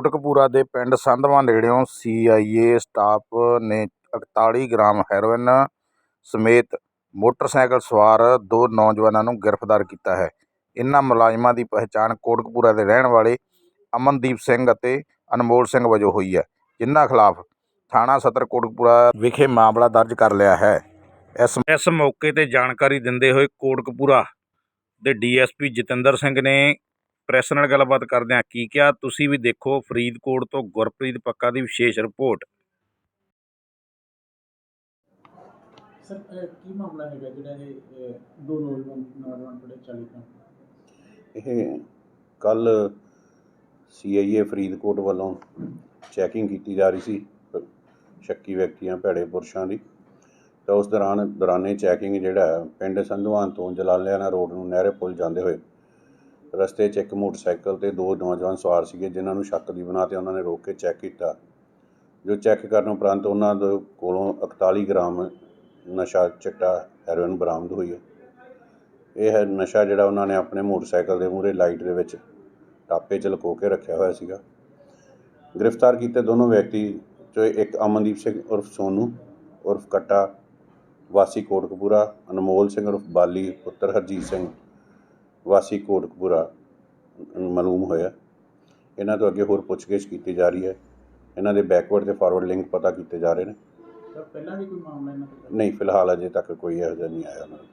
ਕੋਟਕਪੂਰਾ ਦੇ ਪਿੰਡ ਸੰਧਵਾਂ ਨੇੜਿਓਂ ਸੀਆਈਏ ਸਟਾਫ ਨੇ 41 ਗ੍ਰਾਮ ਹੈਰੋਇਨ ਸਮੇਤ ਮੋਟਰਸਾਈਕਲ ਸਵਾਰ ਦੋ ਨੌਜਵਾਨਾਂ ਨੂੰ ਗ੍ਰਿਫਤਾਰ ਕੀਤਾ ਹੈ। ਇਨ੍ਹਾਂ ਮੁਲਜ਼ਮਾਂ ਦੀ ਪਛਾਣ ਕੋਟਕਪੂਰਾ ਦੇ ਰਹਿਣ ਵਾਲੇ ਅਮਨਦੀਪ ਸਿੰਘ ਅਤੇ ਅਨਮੋਲ ਸਿੰਘ ਵਜੋਂ ਹੋਈ ਹੈ, ਜਿਨ੍ਹਾਂ ਖਿਲਾਫ ਥਾਣਾ ਸਦਰ ਕੋਟਕਪੂਰਾ ਵਿਖੇ ਮਾਮਲਾ ਦਰਜ ਕਰ ਲਿਆ ਹੈ। ਇਸ ਇਸ ਮੌਕੇ ਤੇ ਜਾਣਕਾਰੀ ਦਿੰਦੇ ਹੋਏ ਕੋਟਕਪੂਰਾ ਦੇ ਡੀਐਸਪੀ ਜਤਿੰਦਰ ਸਿੰਘ ਨੇ ਪ੍ਰੈਸ ਨਾਲ ਗੱਲਬਾਤ ਕਰਦਿਆਂ ਕੀ ਕਿਹਾ? ਤੁਸੀਂ ਵੀ ਦੇਖੋ ਫਰੀਦਕੋਟ ਤੋਂ ਗੁਰਪ੍ਰੀਤ ਪੱਕਾ ਦੀ ਵਿਸ਼ੇਸ਼ ਰਿਪੋਰਟ। ਸਰ ਅਹ ਕੀ ਮਾਮਲਾ ਹੈਗਾ ਜਿਹੜਾ ਇਹ ਅਹ, ਦੋ ਨੌਜਵਾਨ ਨੌਜਵਾਨ ਬੜੇ 40 ਦਾ ਇਹ ਕੱਲ ਸੀਆਈਏ ਫਰੀਦਕੋਟ ਵੱਲੋਂ ਚੈਕਿੰਗ ਕੀਤੀ ਜਾ ਰਹੀ ਸੀ ਸ਼ੱਕੀ ਵਿਅਕਤੀਆਂ ਭੈੜੇ ਪੁਰਸ਼ਾਂ ਦੀ। ਤਾਂ ਉਸ ਦੌਰਾਨ ਦੌਰਾਨੇ ਚੈਕਿੰਗ ਜਿਹੜਾ ਹੈ, ਪਿੰਡ ਸੰਧਵਾਨ ਤੋਂ ਜਲਾਲਿਆਣਾ ਰੋਡ ਨੂੰ ਨਹਿਰੇ ਪੁਲ ਜਾਂਦੇ ਹੋਏ ਰਸਤੇ 'ਚ ਇੱਕ ਮੋਟਰਸਾਈਕਲ ਤੇ ਦੋ ਨੌਜਵਾਨ ਸਵਾਰ ਸੀਗੇ, ਜਿਨ੍ਹਾਂ ਨੂੰ ਸ਼ੱਕ ਦੀ ਬਣਾ ਤੇ ਉਹਨਾਂ ਨੇ ਰੋਕ ਕੇ ਚੈੱਕ ਕੀਤਾ। ਜੋ ਚੈੱਕ ਕਰਨ ਉਪਰੰਤ ਉਹਨਾਂ ਦੇ ਕੋਲੋਂ 41 ਗ੍ਰਾਮ ਨਸ਼ਾ ਚਿੱਟਾ ਹੈਰੋਇਨ ਬਰਾਮਦ ਹੋਈ ਹੈ। ਇਹ ਹੈ ਨਸ਼ਾ ਜਿਹੜਾ ਉਹਨਾਂ ਨੇ ਆਪਣੇ ਮੋਟਰਸਾਈਕਲ ਦੇ ਮੂਹਰੇ ਲਾਈਟ ਦੇ ਵਿੱਚ ਟਾਪੇ 'ਚ ਲੁਕੋ ਕੇ ਰੱਖਿਆ ਹੋਇਆ ਸੀਗਾ। ਗ੍ਰਿਫਤਾਰ ਕੀਤੇ ਦੋਨੋਂ ਵਿਅਕਤੀ ਚੋਂ ਇੱਕ ਅਮਨਦੀਪ ਸਿੰਘ ਉਰਫ ਸੋਨੂ, ਉਰਫ ਕੱਟਾ, ਵਾਸੀ ਕੋਟਕਪੂਰਾ, ਅਨਮੋਲ ਸਿੰਘ ਉਰਫ ਬਾਲੀ, ਪੁੱਤਰ ਹਰਜੀਤ ਸਿੰਘ ਵਾਸੀ ਕੋਟਕਪੂਰਾ ਮਾਲੂਮ ਹੋਇਆ। ਇਹਨਾਂ ਤੋਂ ਅੱਗੇ ਹੋਰ ਪੁੱਛਗਿੱਛ ਕੀਤੀ ਜਾ ਰਹੀ ਹੈ। ਇਹਨਾਂ ਦੇ ਬੈਕਵਰਡ ਤੇ ਫਾਰਵਰਡ ਲਿੰਕ ਪਤਾ ਕੀਤੇ ਜਾ ਰਹੇ ਨੇ। ਸਰ ਪਹਿਲਾਂ ਵੀ ਕੋਈ ਮਾਮਲਾ ਇਹਨਾਂ ਤੇ ਨਹੀਂ ਫਿਲਹਾਲ ਅਜੇ ਤੱਕ ਕੋਈ ਇਹੋ ਜਿਹਾ ਨਹੀਂ ਆਇਆ ਉਹਨਾਂ ਨੂੰ।